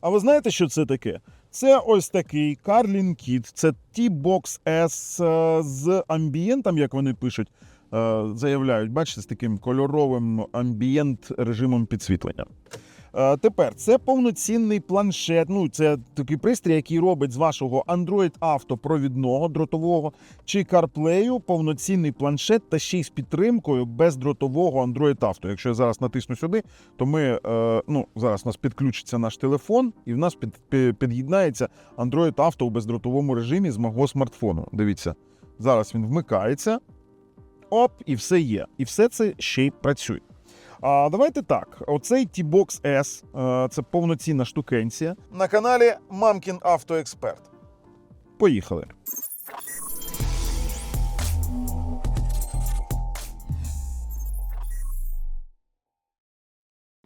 А ви знаєте, що це таке? Це ось такий Carlin Kit, це T-Box S е, з амбієнтом, як вони пишуть, е, заявляють, бачите, з таким кольоровим амбієнт режимом підсвітлення. Е, Тепер це повноцінний планшет. Ну, це такий пристрій, який робить з вашого Android Auto провідного дротового чи CarPlay повноцінний планшет та ще й з підтримкою бездротового Android Auto. Якщо я зараз натисну сюди, то ми е, ну зараз у нас підключиться наш телефон, і в нас під, пі- під'єднається Android Auto у бездротовому режимі з мого смартфону. Дивіться, зараз він вмикається. Оп, і все є. І все це ще й працює. А давайте так: оцей T-Box S е, це повноцінна штукенція на каналі Мамкін Автоексперт. Поїхали.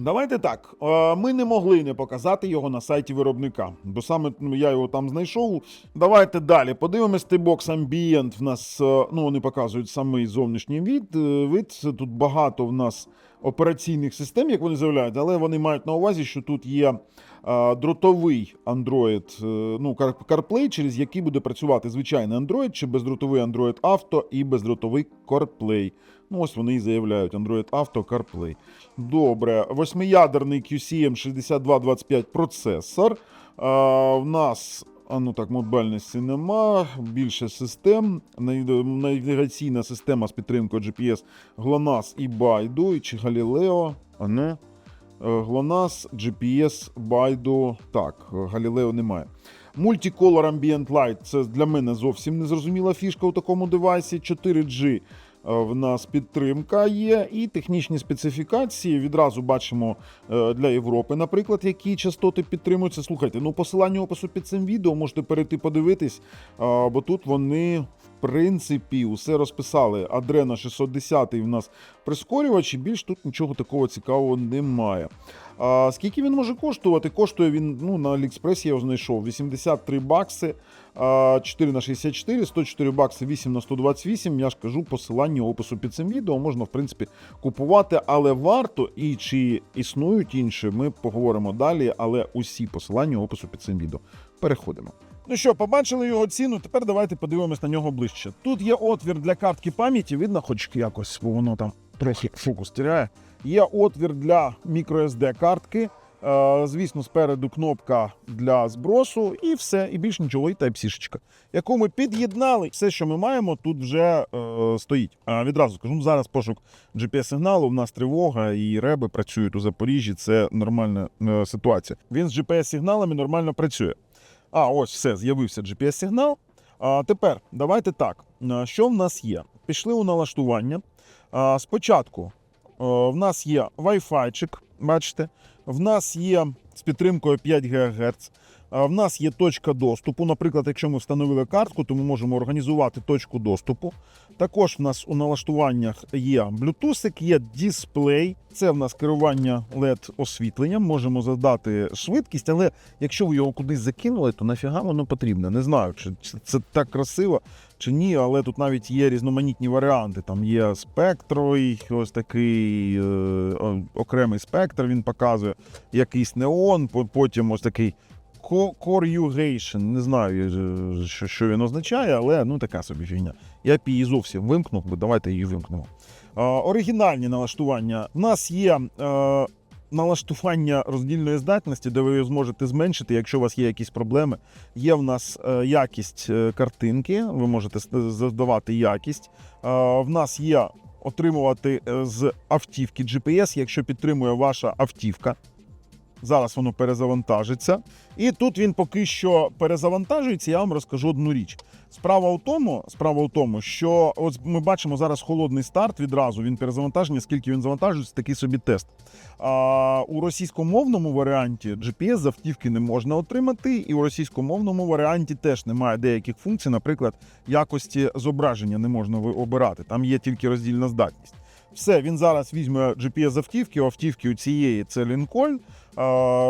Давайте так. е, Ми не могли не показати його на сайті виробника, бо саме ну, я його там знайшов. Давайте далі. Подивимось T-Box Ambient. В нас е, ну вони показують самий зовнішній від. е, Вид тут багато в нас операційних систем, як вони заявляють, але вони мають на увазі, що тут є е, дротовий Android, е, ну CarPlay, через який буде працювати звичайний Android, чи бездротовий Android Auto і бездротовий CarPlay. Ну, ось вони і заявляють Android Auto CarPlay. Добре, восьмиядерний QCM 6225 процесор. А, в нас. А ну так, мобільності нема, більше систем. Навігаційна система з підтримкою GPS GLONASS і Baidu, чи Galileo. А не. Е, GLONASS, GPS, Baidu. Так, е, Galileo немає. Multicolor Ambient Light це для мене зовсім незрозуміла фішка у такому девайсі. 4G е, в нас підтримка є, і технічні специфікації відразу бачимо для Європи, наприклад, які частоти підтримуються. Слухайте, ну посилання опису під цим відео можете перейти подивитись, бо тут вони. Принципі, усе розписали. Адрена 610 в нас прискорювач, і більш тут нічого такого цікавого немає. А, скільки він може коштувати? Коштує він ну, на Аліекспресі я його знайшов 83 бакси, 4 на 64, 104 бакси, 8 на 128. Я ж кажу, посилання опису під цим відео можна, в принципі, купувати, але варто і чи існують інші, ми поговоримо далі. Але усі посилання опису під цим відео. Переходимо. Ну що, побачили його ціну, тепер давайте подивимось на нього ближче. Тут є отвір для картки пам'яті, видно, хоч якось, бо воно там трохи фокус тіряє. Є отвір для microSD картки. Е, звісно, спереду кнопка для збросу, і все, і більш нічого, і Type-C, яку ми під'єднали. Все, що ми маємо, тут вже е, стоїть. А відразу скажу, ну, зараз пошук GPS-сигналу. У нас тривога і реби працюють у Запоріжжі. Це нормальна е, ситуація. Він з GPS-сигналами нормально працює. А, ось все, з'явився GPS-сигнал. А тепер давайте так. Що в нас є? Пішли у налаштування. А, спочатку в нас є Wi-Fi, бачите, в нас є з підтримкою 5 ГГц. В нас є точка доступу. Наприклад, якщо ми встановили картку, то ми можемо організувати точку доступу. Також в нас у налаштуваннях є Bluetooth, є дисплей. Це в нас керування LED освітленням. Можемо задати швидкість, але якщо ви його кудись закинули, то нафіга воно потрібно. Не знаю, чи це так красиво чи ні, але тут навіть є різноманітні варіанти. Там є спектровий, ось такий е, окремий спектр. Він показує якийсь неон, потім ось такий. Corrugation, не знаю, е, що, він означає, але ну така собі фігня. Я б її зовсім вимкнув, бо давайте її вимкнемо. Оригінальні налаштування. У нас є е, налаштування роздільної здатності, де ви зможете зменшити, якщо у вас є якісь проблеми. Є в нас е, якість е, картинки, ви можете задавати якість. Е, в нас є отримувати з автівки GPS, якщо підтримує ваша автівка. Зараз воно перезавантажиться. І тут він поки що перезавантажується. Я вам розкажу одну річ. Справа у тому, справа у тому, що от ми бачимо зараз холодний старт відразу. Він перезавантаження, скільки він завантажується, такий собі тест. А у російськомовному варіанті GPS з автівки не можна отримати, і у російськомовному варіанті теж немає деяких функцій, наприклад, якості зображення не можна обирати. Там є тільки роздільна здатність. Все, він зараз візьме GPS з автівки. У цієї це Lincoln.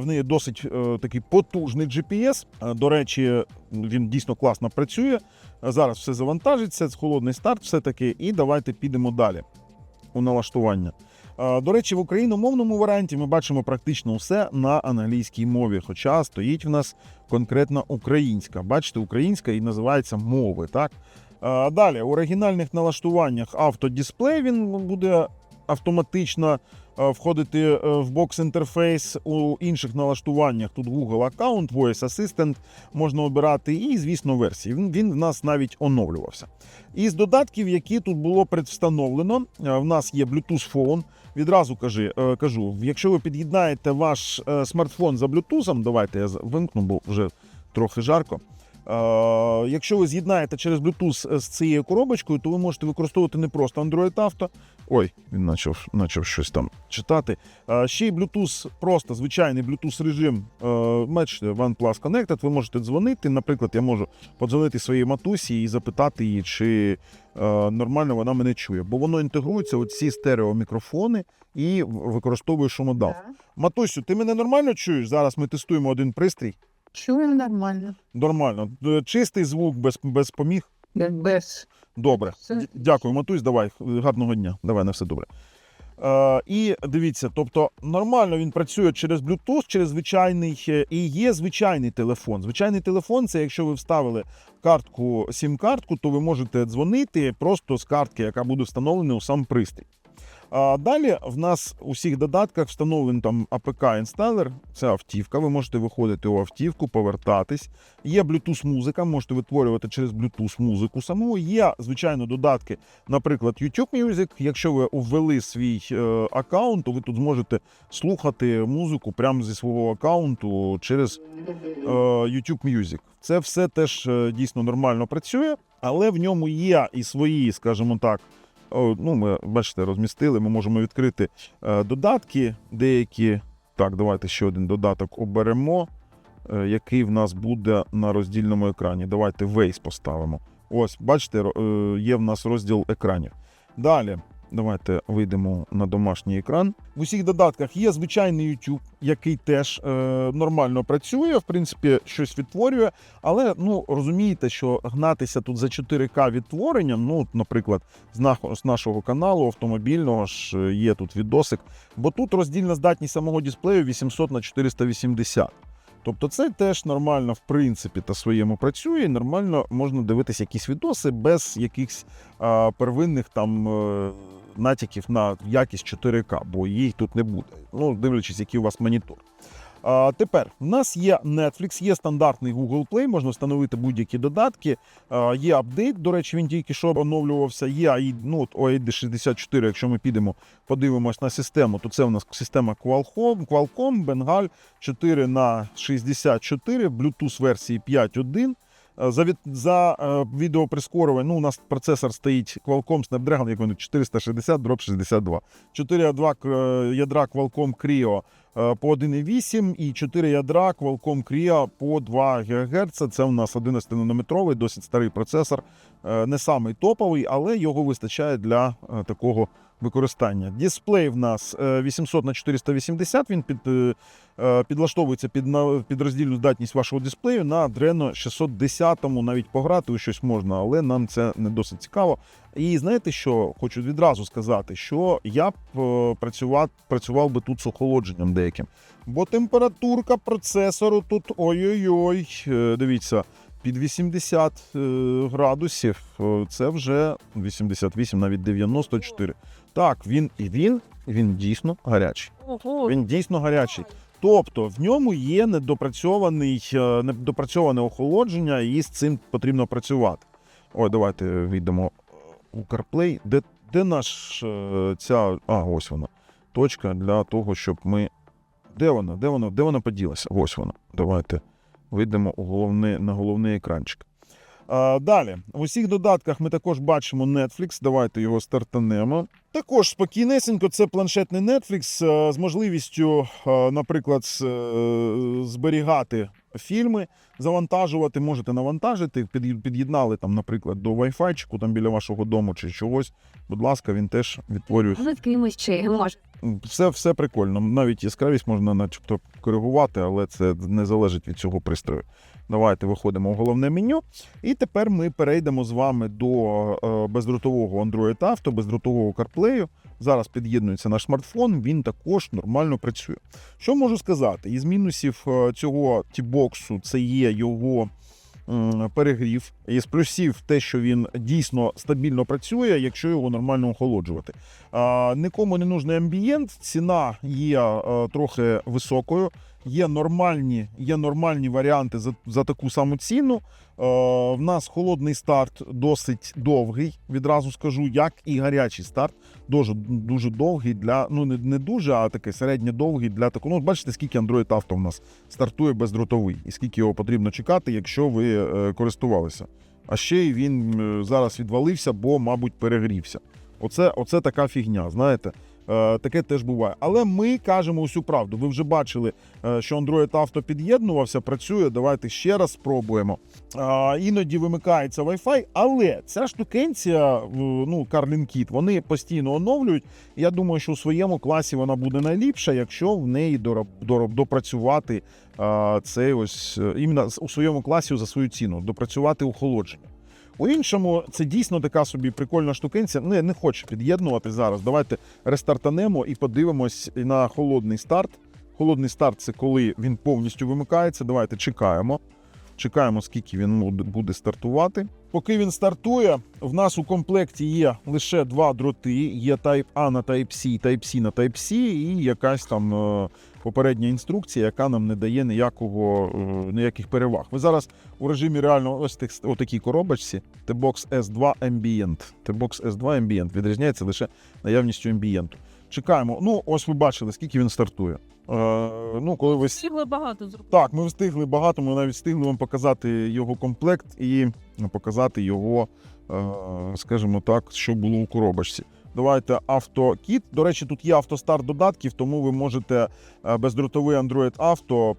В неї досить е, такий потужний GPS. До речі, він дійсно класно працює. Зараз все завантажиться, холодний старт, все таки. І давайте підемо далі у налаштування. Е, До речі, в україномовному варіанті ми бачимо практично все на англійській мові, хоча стоїть в нас конкретно українська. Бачите, українська і називається мови. Так Е, далі у оригінальних налаштуваннях автодисплей він буде автоматично е, входити е, в бокс інтерфейс у інших налаштуваннях. Тут Google аккаунт, Voice Assistant можна обирати, і, звісно, версії. Він, в нас навіть оновлювався. Із додатків, які тут було предвстановлено, е, в нас є Bluetooth Phone. Відразу кажи, е, кажу, якщо ви під'єднаєте ваш е, смартфон за Bluetooth, давайте я вимкну, бо вже трохи жарко. Е, якщо ви з'єднаєте через Bluetooth з цією коробочкою, то ви можете використовувати не просто Android Auto. Ой, він почав, почав щось там читати. Е, ще й Bluetooth, просто звичайний Bluetooth режим. Бачите, OnePlus Connected, ви можете дзвонити. Наприклад, я можу подзвонити своїй матусі і запитати її, чи е, нормально вона мене чує. Бо воно інтегрується у ці стереомікрофони і використовує шумодав. Матусю, ти мене нормально чуєш? Зараз ми тестуємо один пристрій. Чую нормально. Нормально. Е, Чистий звук без, без поміг. Без. Добре. Все. Дякую, Матусь, давай. Гарного дня. Давай, на все добре. Е, і дивіться, тобто нормально він працює через Bluetooth, через звичайний, е, і є звичайний телефон. Звичайний телефон це якщо ви вставили картку, сім-картку, то ви можете дзвонити просто з картки, яка буде встановлена у сам пристрій. А далі в нас у всіх додатках встановлений там APK інсталер, це автівка. Ви можете виходити у автівку, повертатись. Є Bluetooth музика, можете витворювати через Bluetooth музику саму. Є, звичайно, додатки, наприклад, YouTube Music. Якщо ви ввели свій е, аккаунт, то ви тут зможете слухати музику прямо зі свого аккаунту через е, YouTube Music. Це все теж е, дійсно нормально працює, але в ньому є і свої, скажімо так. Ну, ми бачите, розмістили. Ми можемо відкрити е, додатки деякі. Так, давайте ще один додаток оберемо, е, який в нас буде на роздільному екрані. Давайте Waze поставимо. Ось, бачите, е, є в нас розділ екранів. Далі. Давайте вийдемо на домашній екран. В усіх додатках є звичайний YouTube, який теж е, нормально працює, в принципі, щось відтворює. Але ну розумієте, що гнатися тут за 4К відтворенням, ну, наприклад, з нашого каналу автомобільного ж е, є тут відосик, бо тут роздільна здатність самого дисплею 800 на 480. Тобто це теж нормально, в принципі, та своєму працює, нормально можна дивитися якісь відоси без якихось а, первинних там е, натяків на якість 4К, бо їх тут не буде. Ну, дивлячись, який у вас монітор. Тепер в нас є Netflix, є стандартний Google Play, можна встановити будь-які додатки. Є апдейт, до речі, він тільки що оновлювався. Є ну, OID 64, якщо ми підемо, подивимось на систему, то це у нас система Qualcomm, Qualcomm Bengal 4 на 64 Bluetooth версії 5.1. Е, За, від, за е, відеоприскорювання, ну, у нас процесор стоїть Qualcomm Snapdragon, як вони 460 дроп 62. 4 ядра, е, ядра Qualcomm Creo по 1,8 і 4 ядра Qualcomm Creo по 2 ГГц. Це у нас 11-нанометровий, досить старий процесор. Е, Не самий топовий, але його вистачає для е, такого використання. Дисплей в нас е, 800 на 480, він під, е, е, підлаштовується під, під роздільну здатність вашого дисплею на Adreno 610, навіть пограти у щось можна, але нам це не досить цікаво. І знаєте що, хочу відразу сказати, що я б е, працював, працював би тут з охолодженням деяким. Бо температурка процесору тут ой-ой-ой, е, дивіться, під 80 е, градусів. Це вже 88, навіть 94. Так, він і він, він дійсно гарячий. Він дійсно гарячий. Тобто в ньому є недопрацьований, недопрацьоване охолодження, і з цим потрібно працювати. Ой, давайте вийдемо у CarPlay. Де, де наш е, ця. А, ось вона. Точка для того, щоб ми. Де вона? Де вона? Де вона поділася? Ось вона. Давайте вийдемо головне, на головний екранчик. А, далі, в усіх додатках ми також бачимо Netflix. Давайте його стартанемо. Також спокійнесенько, це планшетний Netflix е, з можливістю, е, наприклад, зберігати фільми, завантажувати, можете навантажити, під'єднали там, наприклад, до Wi-Fi, там біля вашого дому чи чогось. Будь ласка, він теж відтворює З кимось чи може. все, все прикольно. Навіть яскравість можна начебто коригувати, але це не залежить від цього пристрою. Давайте виходимо в головне меню. І тепер ми перейдемо з вами до е, бездротового Android Auto, бездротового CarPlay. Зараз під'єднується на смартфон, він також нормально працює. Що можу сказати? Із мінусів е, цього тібоксу це є його перегрів. Із плюсів те, що він дійсно стабільно працює, якщо його нормально охолоджувати. Нікому не нужний амбієнт, ціна є е, трохи високою. Є нормальні, є нормальні варіанти за, за таку саму ціну. Е, в нас холодний старт досить довгий, відразу скажу, як і гарячий старт. Дуже дуже довгий для ну не, не дуже, а такий середньо-довгий для такого. Ну, бачите, скільки Android Auto в нас стартує бездротовий, і скільки його потрібно чекати, якщо ви е, користувалися. А ще й він е, зараз відвалився, бо, мабуть, перегрівся. Оце, оце така фігня, знаєте. Е, таке теж буває. Але ми кажемо усю правду. Ви вже бачили, е, що Android Auto під'єднувався, працює. Давайте ще раз спробуємо. Іноді вимикається Wi-Fi, але ця штукенція, е, ну, Kit, вони постійно оновлюють. Я думаю, що у своєму класі вона буде найліпша, якщо в неї допрацювати цей ось іменно у своєму класі за свою ціну, допрацювати охолодження. У іншому це дійсно така собі прикольна штукенця. Не, не хочу під'єднувати зараз. Давайте рестартанемо і подивимось на холодний старт. Холодний старт це коли він повністю вимикається. Давайте чекаємо. Чекаємо, скільки він буде- стартувати. Поки він стартує, в нас у комплекті є лише два дроти: є Type A на Type-C, Type-C на Type-C і якась там е, попередня інструкція, яка нам не дає ніякого, е, ніяких переваг. Ви зараз у режимі реально ось тих, отакій коробочці T-Box S2 Ambient. T-Box S2 Ambient відрізняється лише наявністю амбієнту. Чекаємо. Ну, ось ви бачили, скільки він стартує. Е, ну, коли ви Встигли багато зробити. так, ми встигли багато. Ми навіть встигли вам показати його комплект і показати його, е, скажімо так, що було у коробочці. Давайте автокіт. До речі, тут є автостарт додатків, тому ви можете е, бездротовий Android Auto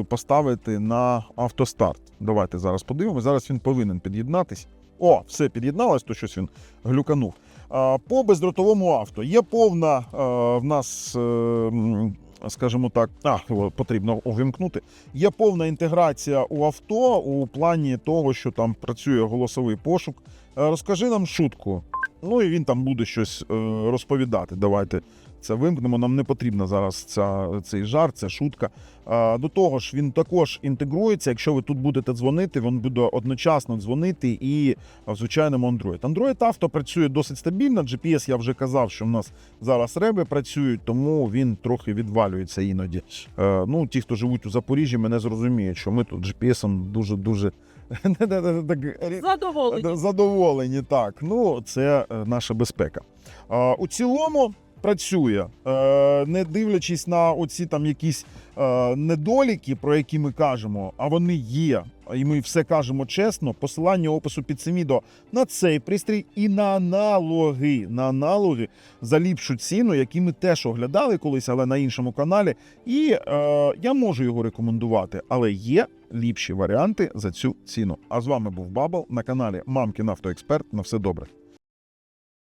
е, поставити на автостарт. Давайте зараз подивимося. Зараз він повинен під'єднатись. О, все під'єдналось, то щось він глюканув. Е, По бездротовому авто є повна е, в нас, е, скажімо так, а, потрібно увімкнути. Є повна інтеграція у авто у плані того, що там працює голосовий пошук. Е, Розкажи нам шутку. Ну і він там буде щось е, розповідати. Давайте це вимкнемо. Нам не потрібна зараз ця, цей жарт, ця шутка. До того ж, він також інтегрується. Якщо ви тут будете дзвонити, він буде одночасно дзвонити і в звичайному Android. Android Auto працює досить стабільно. GPS я вже казав, що в нас зараз реби працюють, тому він трохи відвалюється іноді. Е, Ну, ті, хто живуть у Запоріжжі, мене зрозуміють, що ми тут GPS дуже дуже Задоволені. задоволені. Так, ну це е, наша безпека. У цілому працює, Е, не дивлячись на оці там якісь е, недоліки, про які ми кажемо, а вони є. І ми все кажемо чесно. Посилання опису під цим відео на цей пристрій і на аналоги, на аналоги за ліпшу ціну, які ми теж оглядали колись, але на іншому каналі. І е, я можу його рекомендувати, але є ліпші варіанти за цю ціну. А з вами був Бабл на каналі Мамкін Автоексперт. На все добре.